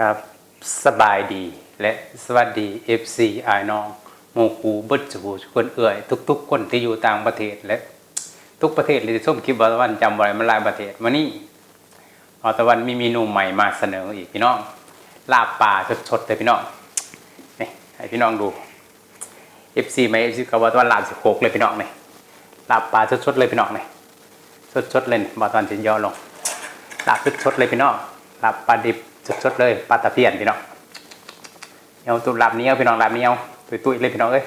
ครับสบายดี และสวัสดี FC อายน้องหมู่คูเบิดจูคนเอื่อย ทุก ๆ คนที่อยู่ต่างประเทศและทุกประเทศเลยที่ส้มคลิปวันจำไว้มันหลายประเทศมานี่บอตะวันมีเมนูใหม่มาเสนออีกพี่น้องลาบป่าสดๆเลยพี่น้องนี่ให้พี่น้องดู FC ไหม FC กับบอตะวันลาบสิบหกเลยพี่น้องนี่ลาบป่าสดๆเลยพี่น้องนี่สดๆเลยนี่บอตะวันจะย่อลงลาบสดๆเลยพี่น้องลาบปลาดิบ สดๆเลยปลาตะเพียนพี่น้องเหนียตุลาบเนี้ยพี่น้องลาบเนี้ยวตุยเลยพี่น้องเอ้ย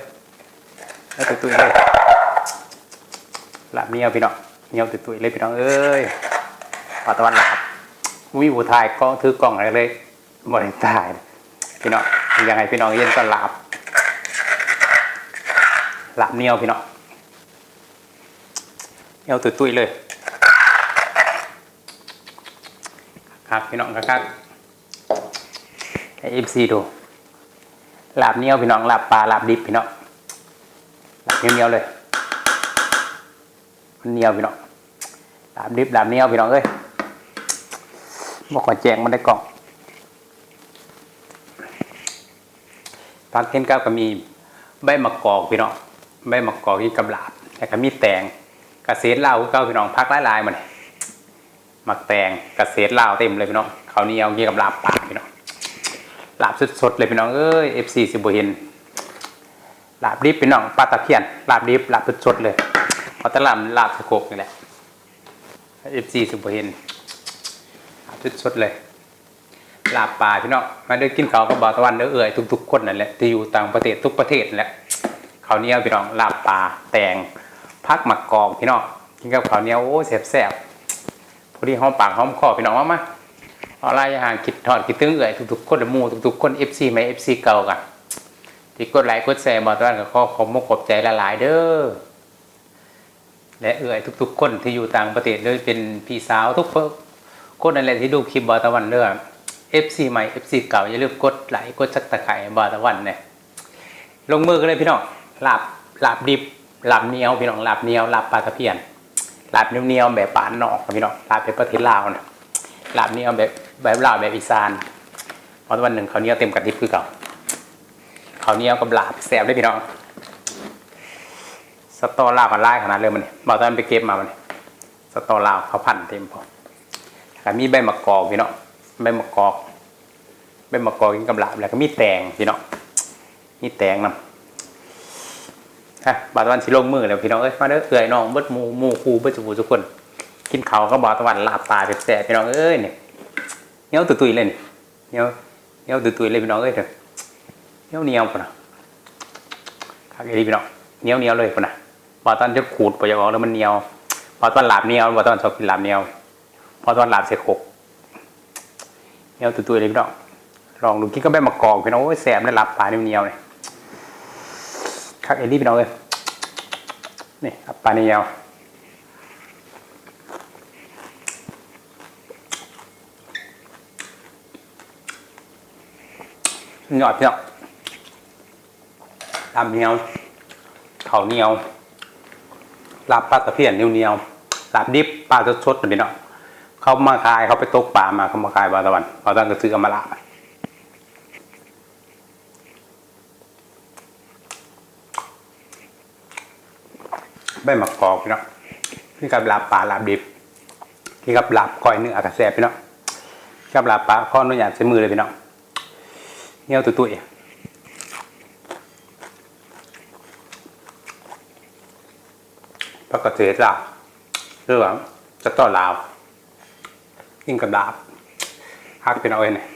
แล้วตุยเลยลาบเนี้ยพี่น้องเนียวตุยเลยพี่น้องเอ้ยปลาตะวันลาบวิวถ่ายกล้องถือกล้องอะไรเลยบริถ่ายพี่น้องยังไงพี่น้องเย็นก็ลาบลาบเนี้ยพี่น้องเนียวตุยเลยครับพี่น้องครับ ให้เอฟซีดูลาบเนี้ยวพี่น้องลาบปลาลาบดิบพี่น้องลาบเนี้ยวเลยมันเนี้ยวพี่น้องลาบดิบลาบเนี้ยวพี่น้องเอ้ยบอกขอแจงมันได้กล่องปลาเค็นก้าก็มีใบมะกอกพี่น้องใบมะกอกที่กำลาบแล้วก็มีแตงกระเซ็นเหล้าเก้าพี่น้องพักหลายๆมันมักแตงกระเซ็ดเลาเต็มเลยพี่น้องเขาวเหนียวเกี่ยวกับลาบปากพี่น้อง ลาบสดๆเลยพี่น้องเอ้ย FC สิบเห็นลาบดิบพี่น้องปลาตะเพียนลาบดิบลาบสดๆเลยเอาแต่ลาบลาบสะโกกนี่แหละ FC สิบเห็นลาบสดๆเลยลาบปลาพี่น้องมาเด้กินข้าวกับบอตะวันเด้อเอื่อยทุกๆคนนั่นแหละที่อยู่ต่างประเทศทุกประเทศนั่นแหละข้าวเหนียวพี่น้องลาบปลาแตงพักหมักกอกพี่น้องกินกับข้าวเหนียวโอ้แซ่บๆพอดีหอมปากหอมคอพี่น้องว่ามา เอาไล่ห่างคิดทอดคิดตึงเอื่อยทุกๆคนมูทุกๆคน FC ไหม FC เก่ากันที่กดไลค์กดแชร์มาตอนกับข้อขอมกขอบใจละหลายๆเด้อและเอื่อยทุก ๆ คนที่อยู่ต่างประเทศเลยเป็นพี่สาวทุกคนนั่นแหละที่ดูคลิปบอตะวันเด้อ FC ใหม่ FC เก่าอย่าลืมกดไลค์กดซักตะไคร้บอตะวันเนี่ยลงมือกันเลยพี่น้องหลาบหลาบดิบหลาบเนียวพี่น้องหลาบเนียวหลาบปลาตะเพียนหลาบเนียวแบบปานนอกพี่น้องหลาบเป็นประเทศลาวนะ ลาบเนียวแบบแบบลาวแบบอีสานเพราะวันหนึ่งเขาเนี้ยเต็มกระติบคือเก่าเขาเนี้ยกับลาบแซ่บเลยพี่น้องสตอลาวกับไล่ขนาดเลยมันนี่บอกตอนไปเก็บมามันนี่สตอลาวเขาพันเต็มพอแล้วมีใบมะกอกพี่น้องใบมะกอกใบมะกอกกินกับลาบแล้วก็มีแตงพี่น้องมีแตงนำฮะบาตะวันสิลงมือแล้วพี่น้องเอ้ยมาเด้อเอื่อยน้องเบิดหมูหมูคูเบิดจูทุกคน กินเขาก็บาตะวันลาบปลาแซ่บๆพี่น้องเอ้ยเนี่ยเนี้ยวตุยๆเลยนี่เนี้ยเนียวตุยๆเลยพี่น้องเอ้ยเถอะเนี้ยเหนียวปุ่นนะข้าวดีพี่น้องเหนียวเหนียวเลยปุ่นนะบาตะวันจะขูดปอย่างออกแล้วมันเหนียวบาตะวันลาบเหนียวบาตะวันชอบกินหลาบเหนียวบาตะวันลาบเสกหกเนี้ยวตุยๆเลยพี่น้องลองดูกินก็แม่มะกอกพี่น้องโอ้ยแซ่บได้ลาบปลาเหนียวๆเนี่ยคักเอลี่พี่น้องเลยนี่อัปปลาเนีย หยอดพี่น้อลาบเหนียวเขาเหนียวลาบปลาตะเพียนเหนียวเหนียวลาบดิบปลาสดๆนะพี่น้องเขามาขายเขาไปตกปลามาเขามาขายบาตะวันบาตะวันก็ซื้อกมาลาบใบมะกอกพี่น้องนี่กับลาบปลาลาบดิบนี่กับลาบก้อยเนื้อกระแสบพี่น้องกับลาบปลาข้อนุ่ยหยาดใช้มือเลยพี่น้อง เหนียวตุ้ยปกระเทศลาวเรื่องจะต้อลาวกินกับลาบฮักพี่น้องเอ้ยเนี่ย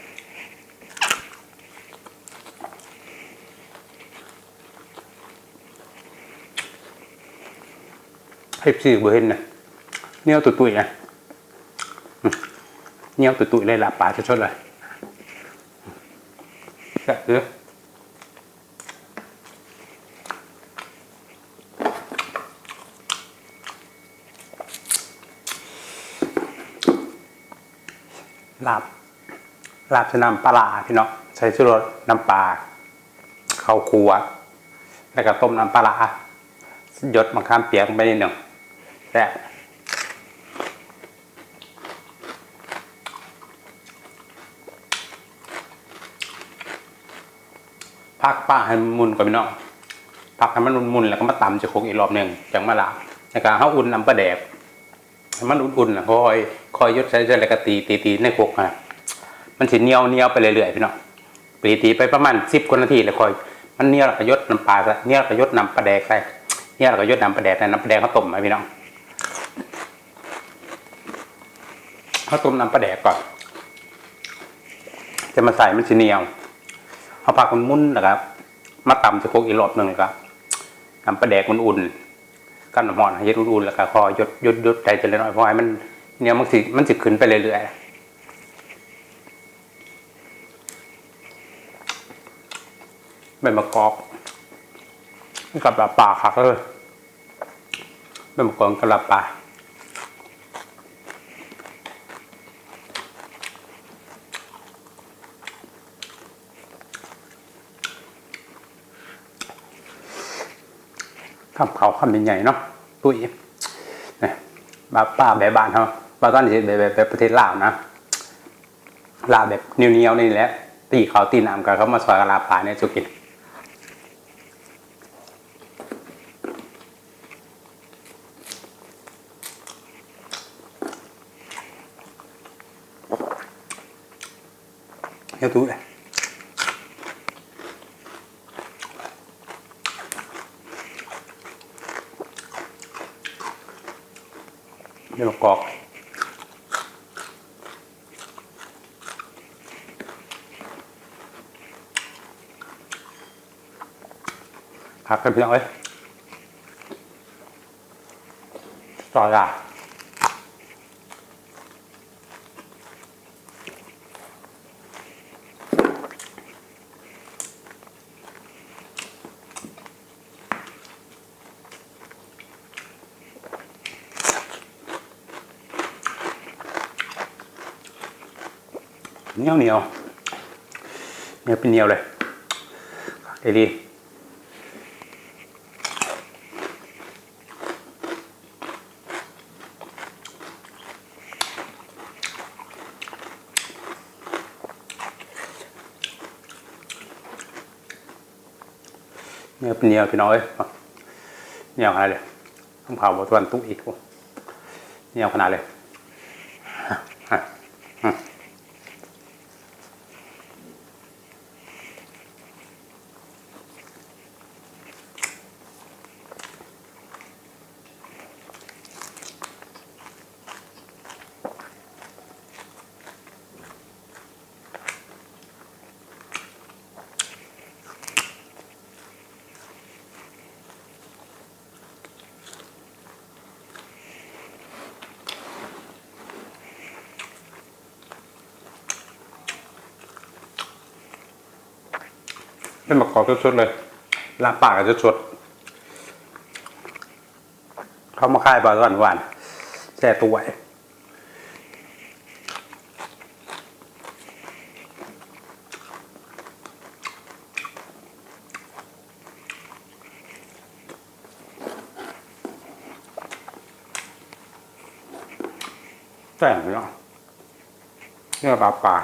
ให้สี่เบอร์เห็นนะเนียตุ่ยๆนะเนียตุ่ยๆเลยหลับปลาชดๆเลย แซ่บเด้อลาบลาบใช้น้ำปลาพี่น้องใช้ชูรสน้ำปลาข้าวคั่วแล้วก็ต้มน้ำปลาหยดมะขามเปียกไปนิดหนึ่งแซ่ พักป้าให้มันมุนก่อนพี่น้องพักให้มันมุนๆแล้วก็มาตำจะคกอีกรอบหนึ่งจังมาละในการเขาอุ่นน้ำปลาแดกมันอุ่นๆนะคอยคอยยดใช้ใช้แล้วก็ตีตีตีในคกอะมันสิเนียวเนียวไปเรื่อยๆพี่น้องตีตีไปประมาณสิบกว่านาทีแล้วคอย มันเนียวแล้วก็ยดน้ำปลาใส่เนียวแล้วก็ยดน้ำปลาแดกใส่เนียวแล้วก็ยดน้ำปลาแดกใส่น้ำปลาแดกเขาต้มไหมพี่น้องเขาต้มน้ำปลาแดกก่อนจะมาใส่มันสิเนียว เอาผักมันมุนนะครับ มาตำจะโคกอีกรอบหนึ่งเลยครับนำปลาแดกมันอุ่นกันน้ำมันให้เย็ดอุ่นๆแล้วก็คอยดยดยดใจจะเล็กน้อยเพราะให้มันเนี่ยมันสิมันสิขึ้นไปเรื่อยๆใบมะกอกกับปลาปลาคักเลยใบมะกอกกับลาปลา คำเขาคำใหญ่ๆเนาะตุ้ยนี่ยบาป้าแบบบ้านเขาบาตอนนี้แบบแบบประเทศลาวนะลาวแบบเนียวๆนี่แหละตีเขาตีน้ำกันเขามาซอยกะลาปลาเนี่ยสุกินเฮ้ยตุ้ยเดี๋ย วมากรอกหักกันเพียงเอ้ยต่อจ้ะ เหนียวเหนียวเหนียวเป็นเหนียวเลยเอดีเนียเป็นเหนียวพี่น้อยเหนียวขนาดเลยข้าวเผาบทวนตุ๊กอีกเหนียวขนาดเลย เป็นมะกอกสดๆเลยลาบปากก็จะสดเขามาค่ายปลาหวานหวานๆแช่ตัวไว้แต่งเนาะเนื้อปลาปลา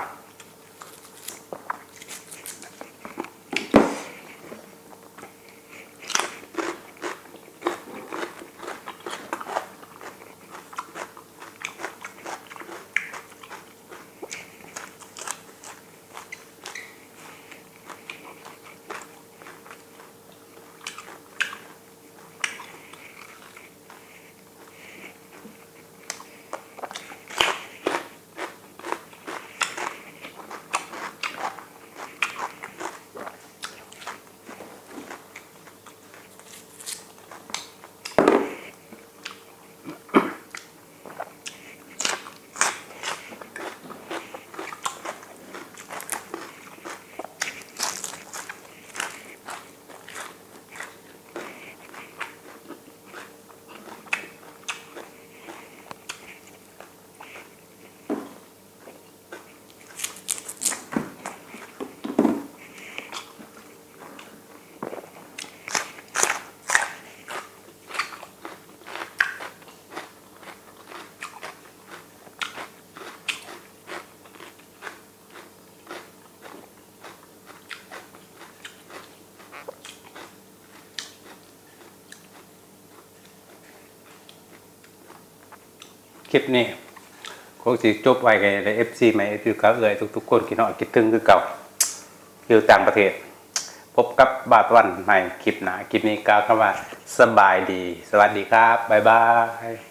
คลิปนี้คงสิจบไว้กันในเอฟซีใหม่คือเขาเอ่ยทุกๆคนกินเนาะคิดถึงคือเก่าอยู่ต่างประเทศ พบกับบาทวันในคลิปหนาคลิปนี้กล่าวคำว่าสบายดี สวัสดีครับ บ๊ายบาย